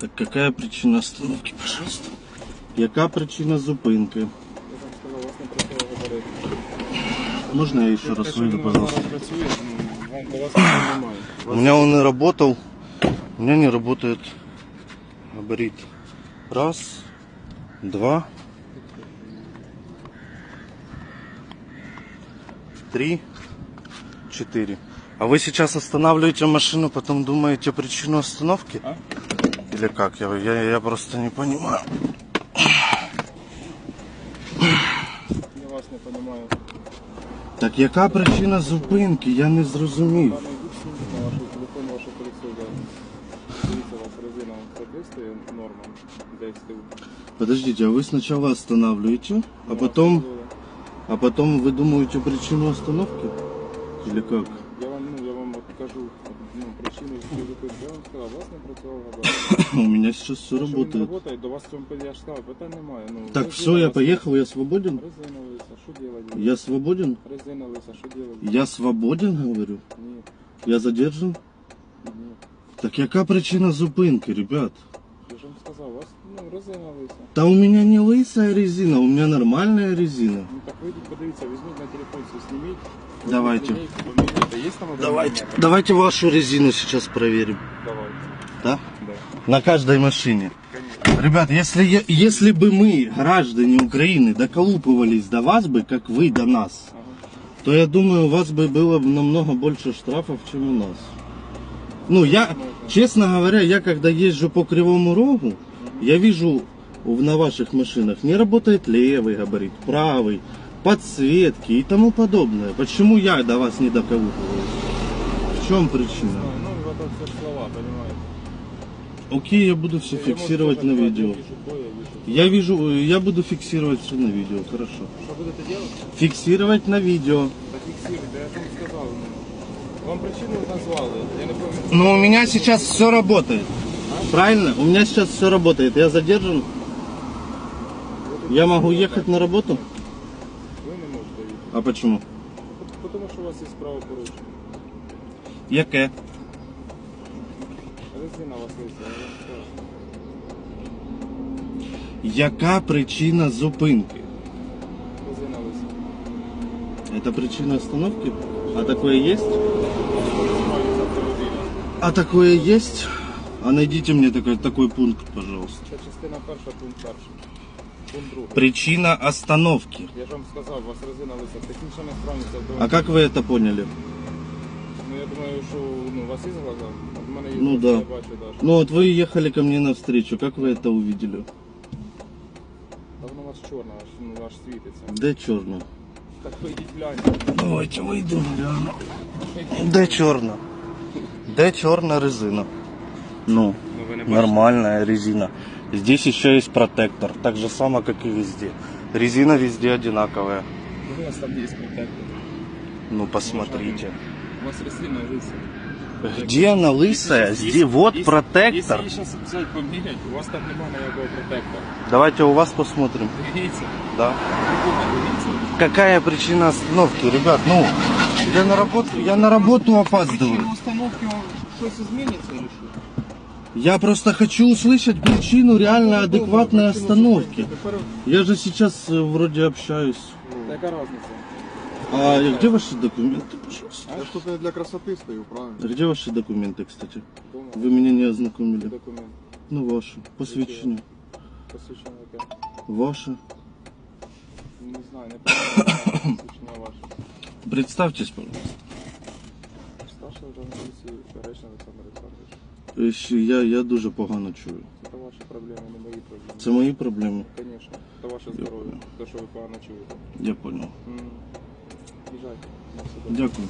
Так какая причина остановки, пожалуйста? Яка причина зупинки? Я вам сказав, у вас не працює габарит. Можно я еще раз выйду, пожалуйста? Зараз працює, ну, вам, у вас нічого немає. У меня он и работал, у меня не работает габарит. Раз, два, три, четыре. А вы сейчас останавливаете машину, потом думаете причину остановки? А? Или как? Я, я, я просто не понимаю. Я вас не розумію. Так яка причина зупинки? Я не зрозумів. Пане Гудсін, на ваш телефон, вашу поліцію дати. Дивіться, у вас резина соответствує нормам ДСТУ. Подождите, а вы сначала останавливаете, а потом, а потом вы думаете причину остановки? Или как? у вас не працював габарит. У меня сейчас все Що він работает. працює, до вас в цьому я ж сказав, питань немає. Ну, Так, резина все, я вас- поехал, я свободен? Резина лиса, що делать? Я свободен? Резина лиса, що делать? Я свободен, говорю? Ні, Я задержан? ні. Так яка причина зупинки, ребят? Я ж вам сказав, у вас ну, резина лиса. Да у меня не лысая резина, у меня нормальная резина. Ну так вийдіть, подивіться, візьміть на телефон, все зніміть. Давайте. Лінійку поміряйте. Є там один Давайте, номер? давайте вашу резину сейчас проверим. Давайте. Да? Да. На каждой машине. Конечно. Ребят, если, я- если бы мы, граждане Украины, доколупывались до вас бы, как вы до нас, Ага. то я думаю, у вас бы было бы намного больше штрафов, чем у нас. Ну, я, честно говоря, я когда езжу по Кривому Рогу, я вижу в- на ваших машинах не работает левый габарит, правый, подсветки и тому подобное. Почему я до вас не доколупываюсь? В чем причина? Ну, ну, это все слова, понимаете. Окей, я буду все Я фиксировать на видео. я вижу, я вижу. Я вижу, э, я буду фиксировать все на видео, хорошо. Що будете делать? Фиксировать на видео. Зафіксуйте, я ж вам сказав. ну. Вам причину назвали, я не. Но у меня сейчас все работает. Правильно? У меня сейчас все работает. Я задержан. Я могу ехать на работу? Ви не можете їхати. А почему? Тому що у вас є справа порушення. Яке? Резина у вас лиса. Яка причина зупинки? Резина лиса. Это причина остановки? А такое есть? Розмовляється автомобіля. А такое есть? А найдите мне такой, такой пункт, пожалуйста. Це частина перша, пункт перший. Пункт другий. Причина остановки. Я ж вам сказав, у вас резина лиса. Технічна несправність А автомобіля. как вы это поняли? Ну я думаю, що ну, у вас є глаза? От в мене є Ну, глаза, да. я бачу навіть. Ну вот вы ехали ко мне навстречу. Как вы это увидели? Та воно у вас чорне, аж, ну, аж світиться. Де чорно? Так вийдіть гляньте. Давайте вийдемо гляну. Де чорна? Де чорна резина? Ну, Ну ви не бачите. нормальная резина. Здесь еще есть протектор, так же само, как и везде. Резина везде одинаковая. Ну, У вас там є протектор. Ну, посмотрите. У вас резина лиса. Где она лысая? Здесь, вот Если протектор. її зараз взяти поміряти, у вас там немає ніякого протектора. Давайте у вас посмотрим. Дивіться. Да. Дивіться. Какая причина остановки, ребят? Ну, я на работу, я на работу опаздываю. Причина установки щось зміниться чи що? Я просто хочу услышать причину реально адекватной остановки. Тепер Я же сейчас э, вроде общаюсь. яка різниця? А где ваши документы, пожалуйста? Я ж тут не для красоти стою, правильно? Где ваши документы, кстати? Дома Вы меня не ознакомили. документ. Ну, ваши. Посвящение. Посвідчення яке? Ваше. Не знаю, не пам'ятаю. Посвідчення ваше. Представьтесь, пожалуйста. Старший журналіст Перечний Олександр Олександрович. Е, ще Я, я дуже погано чую. Це ваші проблеми, не мої проблеми. Це мої проблеми. Звісно. Це ваше здоров'я. Те, що ви погано чуєте. Я понял. М. Їжджайте. На все добре. Дякую.